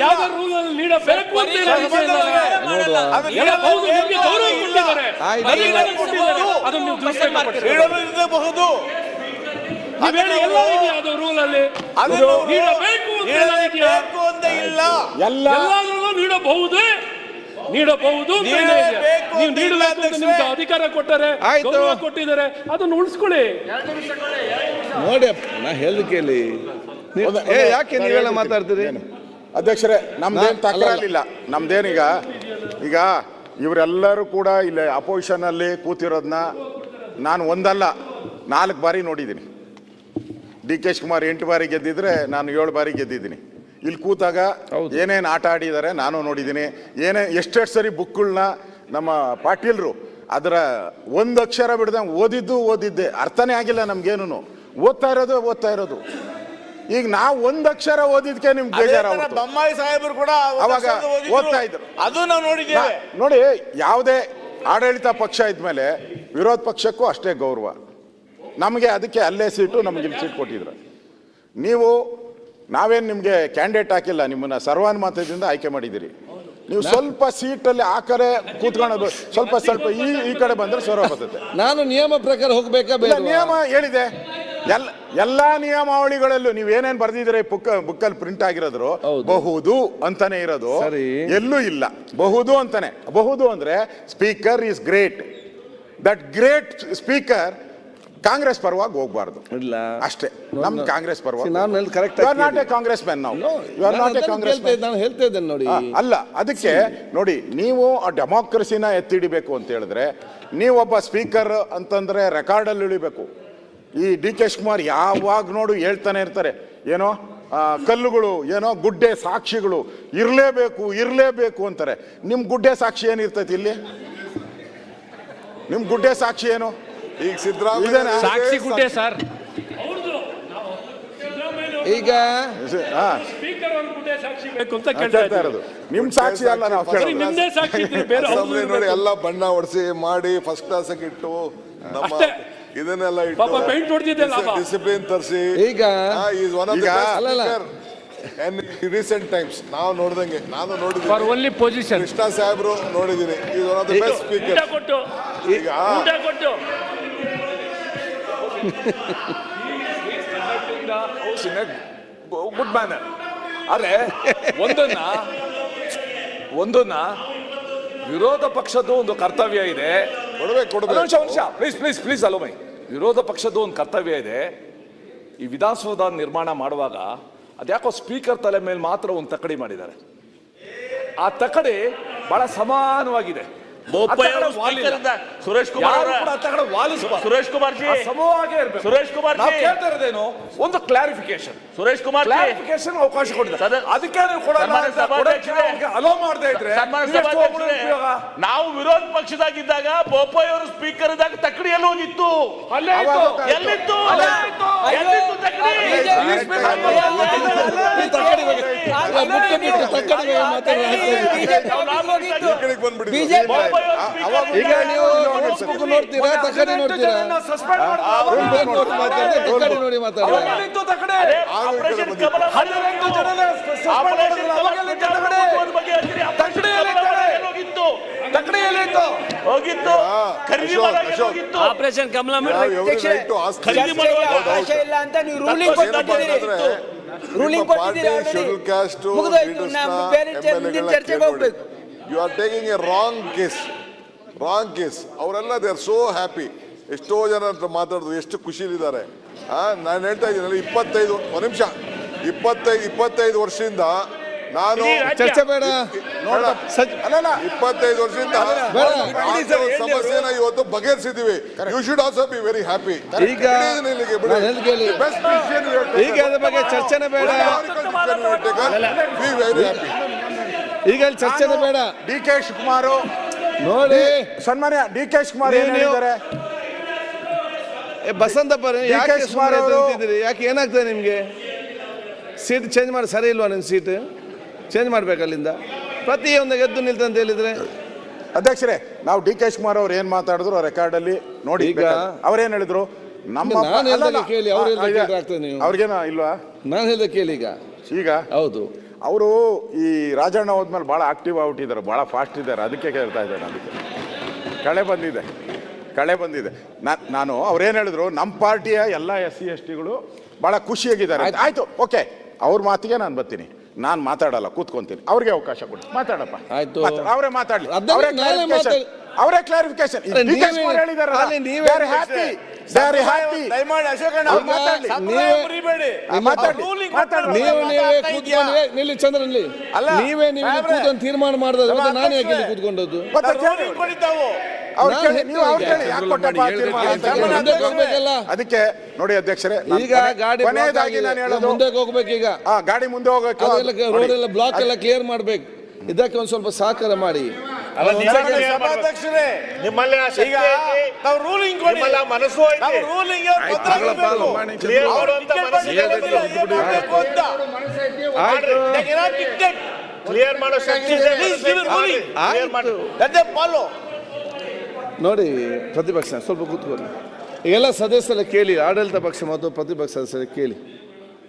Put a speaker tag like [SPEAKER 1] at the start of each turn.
[SPEAKER 1] ಯಾವ್ದೋ ರೂಲ್ ಅಲ್ಲಿ ನೀಡಬೇಕು ಅಂತ ಏನಿದೆ ಇಲ್ಲ. ಅದನ್ನ ನೀವು ದುರುಪಯೋಗ ಪಡಿಸ್ಕೊಳ್ಳಿ.
[SPEAKER 2] ನೀಡಬಹುದು
[SPEAKER 1] ನೀವು ಹೇಳಿ ಎಲ್ಲ ಇದೆಯಾ ಅದು ರೂಲ್ ಅಲ್ಲಿ ನೀಡಬೇಕು ಅಂತ
[SPEAKER 2] ಇಲ್ಲ.
[SPEAKER 3] ಎಲ್ಲ
[SPEAKER 1] ಎಲ್ಲಾದ್ರೂ ನೀಡಬಹುದೇ? ನೀವು ನಿಮ್ಗೆ ಅಧಿಕಾರ ಕೊಟ್ಟರೆ
[SPEAKER 3] ಆಯ್ತು.
[SPEAKER 1] ಗೌರವ ಕೊಟ್ಟಿದ್ದಾರೆ ಅದನ್ನು ಉಳಿಸ್ಕೊಳ್ಳಿ.
[SPEAKER 3] ನೋಡಿ ನಾ ಹೇಳಿ ಕೇಳಿ. ನೀವು- ಏ ಯಾಕೆ ನೀವೆಲ್ಲ ಮಾತಾಡ್ತೀರಿ?
[SPEAKER 4] ಅಧ್ಯಕ್ಷರೇ ನಮ್ದೇನ್ ತಕರಾರಿಲ್ಲ. ನಮ್ದೇನೀಗ ಈಗ ಇವರೆಲ್ಲರೂ ಕೂಡ ಇಲ್ಲಿ ಅಪೋಸಿಷನ್ ಅಲ್ಲಿ ಕೂತಿರೋದನ್ನ ನಾನು ಒಂದಲ್ಲ ನಾಲ್ಕು ಬಾರಿ ನೋಡಿದ್ದೀನಿ. ಡಿ ಕೆ ಶಿವಕುಮಾರ್ ಎಂಟು ಬಾರಿ ಗೆದ್ದಿದ್ರೆ ನಾನು ಏಳು ಬಾರಿ ಗೆದ್ದಿದ್ದೀನಿ. ಇಲ್ಲಿ ಕೂತಾಗ. ಏನೇನು ಆಟ ಆಡಿದ್ದಾರೆ ನಾನು ನೋಡಿದ್ದೀನಿ. ಏನೇ ಎಷ್ಟೆಷ್ಟು ಸರಿ ಬುಕ್ಗಳನ್ನ ನಮ್ಮ ಪಾಟೀಲ್ರು ಅದರ ಒಂದು ಅಕ್ಷರ ಬಿಡ್ದಂಗೆ ಓದಿದ್ದು ಓದಿದ್ದೆ. ಅರ್ಥನೇ ಆಗಿಲ್ಲ ನಮ್ಗೇನು ಓದ್ತಾ ಇರೋದು ಓದ್ತಾ ಇರೋದು. ಈಗ ನಾವು ಒಂದು ಅಕ್ಷರ ಓದಿದ್ಕೆ ನಿಮ್ಗೆ
[SPEAKER 2] ಬೊಮ್ಮಾಯಿ ಸಾಹೇಬರು ಕೂಡ
[SPEAKER 4] ಅವಾಗ
[SPEAKER 2] ಓದಿದ್ರು.
[SPEAKER 4] ಓದ್ತಾ ಇದ್ರು.
[SPEAKER 2] ಅದು ನಾವು ನೋಡಿದ್ದೇವೆ.
[SPEAKER 4] ನೋಡಿ ಯಾವುದೇ ಆಡಳಿತ ಪಕ್ಷ ಇದ್ಮೇಲೆ ವಿರೋಧ ಪಕ್ಷಕ್ಕೂ ಅಷ್ಟೇ ಗೌರವ. ನಮಗೆ ಅದಕ್ಕೆ ಅಲ್ಲೇ ಸೀಟು ನಮಗೆ ಇಲ್ಲಿ ಸೀಟ್ ಕೊಟ್ಟಿದ್ರು. ನೀವು ನಾವೇನು ನಿಮಗೆ ಕ್ಯಾಂಡಿಡೇಟ್ ಹಾಕಿಲ್ಲ ನಿಮ್ಮನ್ನ ಸರ್ವಾನುಮತದಿಂದ ಆಯ್ಕೆ ಮಾಡಿದ್ದೀರಿ. ನೀವು ಸ್ವಲ್ಪ ಸೀಟಲ್ಲಿ ಆ ಕಡೆ ಕೂತ್ಕೊಳ್ಳೋದು ಸ್ವಲ್ಪ ಸ್ವಲ್ಪ ಈ ಈ ಕಡೆ ಬಂದ್ರೆ ಸ್ವರ ಬರ್ತದೆ.
[SPEAKER 3] ನಾನು ನಿಯಮ ಪ್ರಕಾರ ಹೋಗ್ಬೇಕಾ
[SPEAKER 4] ನಿಯಮ ಹೇಳಿದೆ. ಎಲ್ಲ ಎಲ್ಲಾ ನಿಯಮಾವಳಿಗಳಲ್ಲೂ ನೀವೇನೇನ್ ಬರ್ದಿದ್ರೆ ಬುಕ್ ಬುಕ್ಕಲ್ಲಿ ಪ್ರಿಂಟ್ ಆಗಿರೋದ್ರು ಬಹುದು ಅಂತಾನೆ ಇರೋದು. ಎಲ್ಲೂ ಇಲ್ಲ. ಬಹುದು ಅಂತಾನೆ. ಬಹುದು ಅಂದ್ರೆ speaker is great that great speaker Congress ಪರವಾಗಿ ಹೋಗ್ಬಾರ್ದು.
[SPEAKER 3] ಇಲ್ಲ.
[SPEAKER 4] ಅಷ್ಟೇ. ನಮ್ ಕಾಂಗ್ರೆಸ್ ಪರವಾಗಿ
[SPEAKER 3] ನಾನು ಹೇಳಿ correct
[SPEAKER 4] you are not a Congress man ನಾವು
[SPEAKER 3] No,
[SPEAKER 4] you are not a Congress
[SPEAKER 3] ನಾನು ಹೇಳ್ತಾ ಇದ್ದೇನೆ ನೋಡಿ.
[SPEAKER 4] ಅಲ್ಲ ಅದಕ್ಕೆ ನೋಡಿ ನೀವು ಆ ಡೆಮಾಕ್ರಸಿನ ಎತ್ತಿಡಿಬೇಕು ಅಂತ ಹೇಳಿದ್ರೆ ನೀವೊಬ್ಬ ಸ್ಪೀಕರ್ ಅಂತಂದ್ರೆ ರೆಕಾರ್ಡಲ್ಲಿ ಇಳಿಬೇಕು ಈ ಡಿ ಕೆ ಕುಮಾರ್ ಯಾವಾಗ ನೋಡು ಹೇಳ್ತಾನೆ ಇರ್ತಾರೆ. ಏನೋ ಕಲ್ಲುಗಳು ಏನೋ ಗುಡ್ಡೆ ಸಾಕ್ಷಿಗಳು ಇರಲೇಬೇಕು ಇರಲೇಬೇಕು ಅಂತಾರೆ. ನಿಮ್ಮ ಗುಡ್ಡೆ ಸಾಕ್ಷಿ ಏನಿರ್ತೈತಿ ಇಲ್ಲಿ? ನಿಮ್ಮ ಗುಡ್ಡೆ ಸಾಕ್ಷಿ ಏನು?
[SPEAKER 5] ಈಗ ಸಿದ್ದರಾಮಯ್ಯ?
[SPEAKER 1] ಸಾಕ್ಷಿ ಗುಡ್ಡೆ ಸರ್
[SPEAKER 3] ಈಗ
[SPEAKER 4] ಹಾ
[SPEAKER 1] ಸ್ಪೀಕರ್ ಒಂದು ಗುಡ್ಡೆ ಸಾಕ್ಷಿ ಬೇಕು ಅಂತ ಕೇಳ್ತಾ
[SPEAKER 4] ಕೇಳ್ತಾ
[SPEAKER 1] ಇದ್ದೀವಿ.
[SPEAKER 4] ಇರೋದು. ನಿಮ್ ಸಾಕ್ಷಿ ಅಲ್ಲ ನಾವು
[SPEAKER 1] ಬರೀ ಸಾಕ್ಷಿ ಇದ್ರೆ ಬೇರೆ ಅವ್ರ್ದು
[SPEAKER 5] ಅಸೆಂಬ್ಲಿ ನೋಡಿ ಎಲ್ಲ ಬಣ್ಣ ಹೊಡಿಸಿ ಮಾಡಿ ಫಸ್ಟ್ ಕ್ಲಾಸ್ ಇಟ್ಟು ನಮ್ಮ. ಇದನ್ನೆಲ್ಲ
[SPEAKER 1] ಇಟ್ಟು.
[SPEAKER 5] ಡಿಸಿಪ್ಲಿನ್ ತರಿಸಿ.
[SPEAKER 3] ಈಗ
[SPEAKER 5] ಈಸ್ ಒನ್ ಆಫ್
[SPEAKER 4] ಈಗ-.
[SPEAKER 5] ರೀಸೆಂಟ್ ಟೈಮ್ಸ್ ನಾವು ನೋಡ್ದಂಗೆ ನಾನು
[SPEAKER 1] ಫಾರ್
[SPEAKER 5] ನೋಡಿದ್ದೀನಿ
[SPEAKER 1] ಓನ್ಲಿ ಪೊಸಿಷನ್
[SPEAKER 5] ಕೃಷ್ಣ ಸಾಹೇಬ್ರು ನೋಡಿದ್ದೀನಿ. Is one of the best speaker
[SPEAKER 1] ಕೊಟ್ಟು.
[SPEAKER 5] ಈಗ
[SPEAKER 1] ಕೊಟ್ಟು
[SPEAKER 6] ಗುಡ್ ಮ್ಯಾನರ್ ಆದ್ರೆ ಒಂದನ್ನ ಒಂದನ್ನ ವಿರೋಧ ಪಕ್ಷದ್ದು ಒಂದು ಕರ್ತವ್ಯ ಇದೆ. ನಿಮಿಷ ನಿಮಿಷ. Please please please allow my. ವಿರೋಧ ಪಕ್ಷದ್ದು ಒಂದು ಕರ್ತವ್ಯ ಇದೆ. ಈ ವಿಧಾನಸೌಧ ನಿರ್ಮಾಣ ಮಾಡುವಾಗ ಅದ್ಯಾಕೋ ಸ್ಪೀಕರ್ ತಲೆ ಮೇಲೆ ಮಾತ್ರ ಒಂದು ತಕ್ಕಡಿ ಮಾಡಿದ್ದಾರೆ. ಆ ತಕ್ಕಡಿ ಬಹಳ ಸಮಾನವಾಗಿದೆ.
[SPEAKER 2] ಸುರೇಶ್ ಕುಮಾರ್ ಸುರೇಶ್ ಕುಮಾರ್ ಜಿ
[SPEAKER 6] ಸಮವಾಗೇ ಇರ್ಬೇಕು.
[SPEAKER 2] ಸುರೇಶ್ ಕುಮಾರ್
[SPEAKER 6] ನಾವು. ಕೇಳ್ತಾ ಇರೋದೇನು? ಒಂದು ಕ್ಲಾರಿಫಿಕೇಶನ್
[SPEAKER 2] ಸುರೇಶ್ ಕುಮಾರ್
[SPEAKER 6] ಕ್ಲಾರಿಫಿಕೇಶನ್ ಅವಕಾಶ
[SPEAKER 2] ಕೊಡಿದೆ
[SPEAKER 6] ಅದಕ್ಕೆ ನೀವು ಅವ್ರಿಗೆ ಅಲೋ ಮಾಡದೇ ಇದ್ರೆ?
[SPEAKER 2] ನಾವು ವಿರೋಧ ಪಕ್ಷದಾಗಿದ್ದಾಗ ಬೋಪಾಯಿ ಅವರು ಸ್ಪೀಕರ್ ಇದ್ದಾಗ ತಕ್ಕಡಿ ಎಲ್ಲಿ ಹೋಗಿತ್ತು?
[SPEAKER 6] ಅಲ್ಲೇ ಇತ್ತು.
[SPEAKER 2] ಎಲ್ಲಿತ್ತು?
[SPEAKER 6] ಅಲ್ಲೇ ಇತ್ತು.
[SPEAKER 2] ಎಲ್ಲಿತ್ತು ತಕ್ಕಡಿ?
[SPEAKER 3] ನೋಡ್ತೀರಾ ತಕ್ಕಡಿ ನೋಡ್ತೀರಾ
[SPEAKER 6] ಸಸ್ಪೆಂಡ್
[SPEAKER 3] ಫೇಸ್ಬುಕ್ ನೋಡಿ
[SPEAKER 6] ತಕಡೆ
[SPEAKER 2] ಆಪರೇಷನ್ ಕಮಲ
[SPEAKER 6] ತಕಡೆ?
[SPEAKER 2] ಹೋಗಿತ್ತು
[SPEAKER 6] ತಕಡೆ
[SPEAKER 2] ಖರೀದಿ
[SPEAKER 1] ಆಪರೇಷನ್ ಕಮಲ
[SPEAKER 7] ಇಲ್ಲ ಅಂತ ನೀವು ರೂಲಿಂಗ್
[SPEAKER 5] ಕೊಟ್ಟಿದ್ದೀರಿ
[SPEAKER 7] ರೂಲಿಂಗ್
[SPEAKER 5] ನಿಮ್ಮ ಪಾರ್ಟಿ
[SPEAKER 7] ಕೊಟ್ಟಿದ್ದೀರಿ
[SPEAKER 5] ಕಾಸ್ಟ್
[SPEAKER 7] ಮುಗ್ದೋಯ್ತು, ನಾವು ಬೇರೆ ಚರ್ಚೆ- ಮುಂದಿನ ಚರ್ಚೆಗೆ ಹೋಗ್ಬೇಕು.
[SPEAKER 5] You are taking a wrong case wrong case ಅವರೆಲ್ಲ ದೇ ಆರ್ ಸೋ ಹ್ಯಾಪಿ ಎಷ್ಟೋ ಜನ ಮಾತಾಡೋದು ಎಷ್ಟು ಖುಷಿಲಿದ್ದಾರೆ ನಾನು ಹೇಳ್ತಾ ಇದ್ದೀನಲ್ಲ ಇಪ್ಪತ್ತೈದು ಒಂದು ನಿಮಿಷ. ಇಪ್ಪತ್ತೈದು ಇಪ್ಪತ್ತೈದು ವರ್ಷದಿಂದ ನಾನು
[SPEAKER 3] ಚರ್ಚೆ ಬೇಡ.
[SPEAKER 5] ಇಪ್ಪತ್ತೈದು ವರ್ಷದಿಂದ ಸಮಸ್ಯೆನ ಇವತ್ತು ಬಗೆಹರಿಸಿದೀವಿ you should also be very happy
[SPEAKER 3] ಈಗ ಈಗ ಅದ್ರ ಬಗ್ಗೆ ಚರ್ಚೆನೇ ಬೇಡ.
[SPEAKER 5] ಬಿ ವೆರಿ ಹ್ಯಾಪಿ
[SPEAKER 3] ಈಗ ಚರ್ಚೆನೇ ಬೇಡ.
[SPEAKER 4] ಡಿ ಕೆ ಶಿವಕುಮಾರ್
[SPEAKER 3] ನೋಡಿ.
[SPEAKER 4] ಸನ್ಮಾನ್ಯ ಡಿ ಕೆ ಶಿವಕುಮಾರ್ ಏನು ಹೇಳಿದ್ದಾರೆ?
[SPEAKER 3] ಬಸಂತಪ್ಪ ಯಾಕೆ ಸುಮಾರು ಯಾಕೆ ಏನಾಗ್ತದೆ ನಿಮಗೆ? ಸೀಟ್ ಚೇಂಜ್ ಮಾಡಿ ಸರಿ ಇಲ್ವಾ ನಿಮ್ಮ ಸೀಟ್? ಚೇಂಜ್ ಮಾಡ್ಬೇಕು ಅಲ್ಲಿಂದ. ಪ್ರತಿಯೊಂದು ಗೆದ್ದು ನಿಲ್ತ ಅಂತ ಹೇಳಿದ್ರೆ.
[SPEAKER 4] ಅಧ್ಯಕ್ಷರೇ ನಾವು ಡಿ ಕೆ ಶಿವಕುಮಾರ್ ಅವ್ರು ಏನು ಮಾತಾಡಿದ್ರು ರೆಕಾರ್ಡ್ ಅಲ್ಲಿ ನೋಡಿ
[SPEAKER 3] ಈಗ-
[SPEAKER 4] ಅವ್ರೇನು ಹೇಳಿದ್ರು? ನಮ್ಮ
[SPEAKER 3] ನಾನು ಕೇಳಿ, ಅವ್ರು ಆಗ್ತದೆ ನೀವು.
[SPEAKER 4] ಅವ್ರಿಗೇನ ಇಲ್ವಾ?
[SPEAKER 3] ನಾನು ಹೇಳಿದ ಕೇಳಿ ಈಗ.
[SPEAKER 4] ಈಗ?
[SPEAKER 3] ಹೌದು.
[SPEAKER 4] ಅವರು ಈ ರಾಜಣ್ಣ ಹೋದ್ಮೇಲೆ ಭಾಳ ಆಕ್ಟಿವ್ ಆಗ್ಬಿಟ್ಟಿದ್ದಾರೆ ಭಾಳ ಫಾಸ್ಟ್ ಇದ್ದಾರೆ. ಅದಕ್ಕೆ ಕೇಳ್ತಾ ಇದ್ದಾರೆ ಅದಕ್ಕೆ. ಕಳೆ ಬಂದಿದೆ. ಕಳೆ ಬಂದಿದೆ. ನಾನು ಅವ್ರೇನು ಹೇಳಿದ್ರು? ನಮ್ಮ ಪಾರ್ಟಿಯ ಎಲ್ಲ ಎಸ್ ಸಿ ಎಸ್ ಟಿಗಳು ಭಾಳ ಖುಷಿಯಾಗಿದ್ದಾರೆ. ಆಯ್ತು ಓಕೆ. ಅವ್ರ ಮಾತಿಗೆ ನಾನು ಬರ್ತೀನಿ. ನಾನು ಮಾತಾಡಲ್ಲ ಕೂತ್ಕೊಂತೀನಿ. ಅವ್ರಿಗೆ ಅವಕಾಶ ಕೊಡಿ. ಮಾತಾಡಪ್ಪ.
[SPEAKER 3] ಆಯ್ತು.
[SPEAKER 4] ಅವರೇ ಮಾತಾಡ್ಲಿ. ಅವರೇ ಕ್ಲಾರಿಫಿಕೇಶನ್
[SPEAKER 3] ನಿಲ್ಲಿ ನೀವೇ ನೀವು ಕೂತ್ಕೊಂಡು ತೀರ್ಮಾನ ಮಾಡಿದ್ರೆ ಮತ್ತೆ ನಾನು ಯಾಕೆ ಇಲ್ಲಿ ಕೂತ್ಕೊಂಡದ್ದು?
[SPEAKER 4] ಅದಕ್ಕೆ ನೋಡಿ ಅಧ್ಯಕ್ಷರೇ
[SPEAKER 3] ಈಗ ಗಾಡಿ ಮುಂದೆ ಹೋಗ್ಬೇಕು ಈಗ.
[SPEAKER 4] ಆ ಗಾಡಿ ಮುಂದೆ ಹೋಗಕ್ಕೆ
[SPEAKER 3] ಅದೆಲ್ಲ ರೋಡ್ ಎಲ್ಲ ಬ್ಲಾಕ್ ಎಲ್ಲ ಕ್ಲಿಯರ್ ಮಾಡ್ಬೇಕು. ಇದಕ್ಕೆ ಒಂದ್ ಸ್ವಲ್ಪ ಸಹಕಾರ ಮಾಡಿ.
[SPEAKER 2] ಸಭಾಧ್ಯಕ್ಷರೇ ನಿಮ್ಮಲ್ಲಿ ಆ ಶಕ್ತಿ ಐತಿ.
[SPEAKER 7] ನಾವು ರೂಲಿಂಗ್ ಕೊಡಿ.
[SPEAKER 2] ನಿಮ್ಮಲ್ಲಿ ಆ ಮನಸ್ಸು ಐತಿ.
[SPEAKER 7] ನಾವು ರೂಲಿಂಗ್
[SPEAKER 2] Clear ಮಾಡುವಂತ ಮನಸ್ಸು ಇದೆ. ಕ್ಲಿಯರ್ ಮಾಡೋ ಶಕ್ತಿ ಇದೆ. ಕ್ಲಿಯರ್ ಮಾಡಿ.
[SPEAKER 7] ಫಾಲೋ
[SPEAKER 3] ನೋಡಿ ಪ್ರತಿಪಕ್ಷ ಸ್ವಲ್ಪ ಕೂತ್ಕೊಳ್ಳಿ. ಈಗೆಲ್ಲ ಸದಸ್ಯರ ಕೇಳಿ ಆಡಳಿತ ಪಕ್ಷ ಮತ್ತು ಪ್ರತಿಪಕ್ಷ ಸದಸ್ಯರ ಕೇಳಿ.